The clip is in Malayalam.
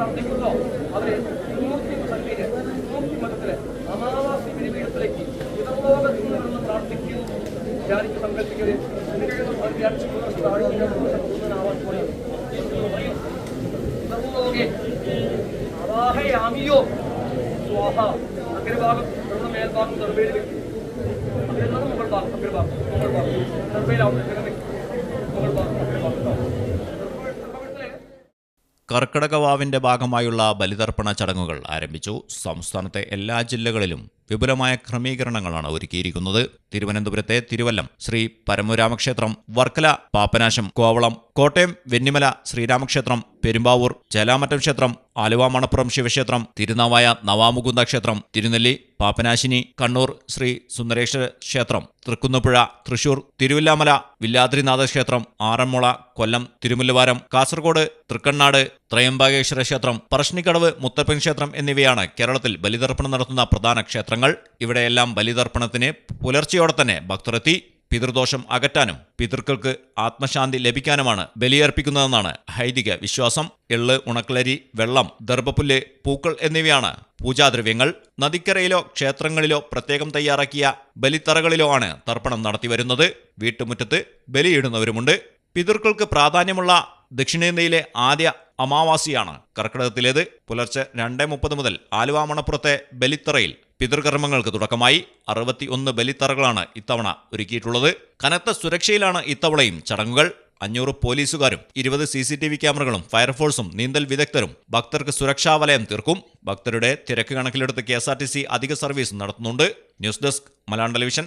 പ്രാർത്ഥിക്കുമ്പോൾ അവരെ മൂർത്തി സന്ധ്യയിൽ മൂർത്തി മതത്തിൽ അമാവാസി ബലിപീഠത്തിലേക്ക് പിതൃലോകത്തിൽ നിന്ന് പ്രാർത്ഥിക്കുന്നു. ധ്യാനിക്ക് സങ്കല്പിക്കരുത്. പിതൃലോകെ അവാഹയാമിയോ സ്വാഹ. അഗ്രഭാഗം നമ്മുടെ മേൽഭാഗം ദർബയിൽ വെക്കും അതിലാണ് മുകൾ ഭാഗം അഗ്രഭാഗം മുകൾ ഭാഗം ദർബയിലാവുന്നത് മുകൾ ഭാഗം അഗ്രഭാഗം കേട്ടോ. ദർഭ- കർക്കിടകവാവിന്റെ ഭാഗമായുള്ള ബലിതർപ്പണ ചടങ്ങുകൾ ആരംഭിച്ചു. സംസ്ഥാനത്തെ എല്ലാ ജില്ലകളിലും വിപുലമായ ക്രമീകരണങ്ങളാണ് ഒരുക്കിയിരിക്കുന്നത്. തിരുവനന്തപുരത്തെ തിരുവല്ലം ശ്രീ പരമരാമക്ഷേത്രം വർക്കല പാപ്പനാശം കോവളം കോട്ടയം വെന്നിമല ശ്രീരാമക്ഷേത്രം പെരുമ്പാവൂർ ചേലാമറ്റം ക്ഷേത്രം ആലുവ മണപ്പുറം ശിവക്ഷേത്രം തിരുനാവായ നവാമുകുന്ദ ക്ഷേത്രം തിരുനെല്ലി പാപ്പനാശിനി കണ്ണൂർ ശ്രീ സുന്ദരേശ്വര ക്ഷേത്രം തൃക്കുന്നപ്പുഴ തൃശൂർ തിരുവില്ലാമല വില്ലാദ്രിനാഥ ക്ഷേത്രം ആറന്മുള കൊല്ലം തിരുമുല്ലവാരം കാസർഗോഡ് തൃക്കണ്ണാട് ത്രയംബകേശ്വര ക്ഷേത്രം പറശ്ശിനിക്കടവ് മുത്തപ്പൻ ക്ഷേത്രം എന്നിവയാണ് കേരളത്തിൽ ബലിതർപ്പണം നടത്തുന്ന പ്രധാന ക്ഷേത്രങ്ങൾ. ഇവിടെയെല്ലാം ബലിതർപ്പണത്തിന് പുലർച്ചയോടെ തന്നെ ഭക്തരെത്തി പിതൃദോഷം അകറ്റാനും പിതൃക്കൾക്ക് ആത്മശാന്തി ലഭിക്കാനുമാണ് ബലിയർപ്പിക്കുന്നതെന്നാണ് ഹൈദിക വിശ്വാസം. എള്ള് ഉണക്കലരി വെള്ളം ദർഭപ്പുല്ല് പൂക്കൾ എന്നിവയാണ് പൂജാദ്രവ്യങ്ങൾ. നദിക്കരയിലോ ക്ഷേത്രങ്ങളിലോ പ്രത്യേകം തയ്യാറാക്കിയ ബലിത്തറകളിലോ ആണ് തർപ്പണം നടത്തിവരുന്നത്. വീട്ടുമുറ്റത്ത് ബലിയിടുന്നവരുമുണ്ട്. പിതൃക്കൾക്ക് പ്രാധാന്യമുള്ള ദക്ഷിണേന്ത്യയിലെ ആദ്യ അമാവാസിയാണ് കർക്കിടകത്തിലേത്. പുലർച്ചെ രണ്ടേ മുപ്പത് മുതൽ ആലുവ മണപ്പുറത്തെ ബലിത്തറയിൽ പിതൃകർമ്മങ്ങൾക്ക് തുടക്കമായി. അറുപത്തി ഒന്ന് ബലിത്തറകളാണ് ഇത്തവണ ഒരുക്കിയിട്ടുള്ളത്. കനത്ത സുരക്ഷയിലാണ് ഇത്തവണയും ചടങ്ങുകൾ. അഞ്ഞൂറ് പോലീസുകാരും ഇരുപത് സി സി ടി വി ക്യാമറകളും ഫയർഫോഴ്സും നീന്തൽ വിദഗ്ധരും ഭക്തർക്ക് സുരക്ഷാ വലയം തീർക്കും. ഭക്തരുടെ തിരക്ക് കണക്കിലെടുത്ത് K S R T C അധിക സർവീസ് നടത്തുന്നുണ്ട്. News desk Malayalam television.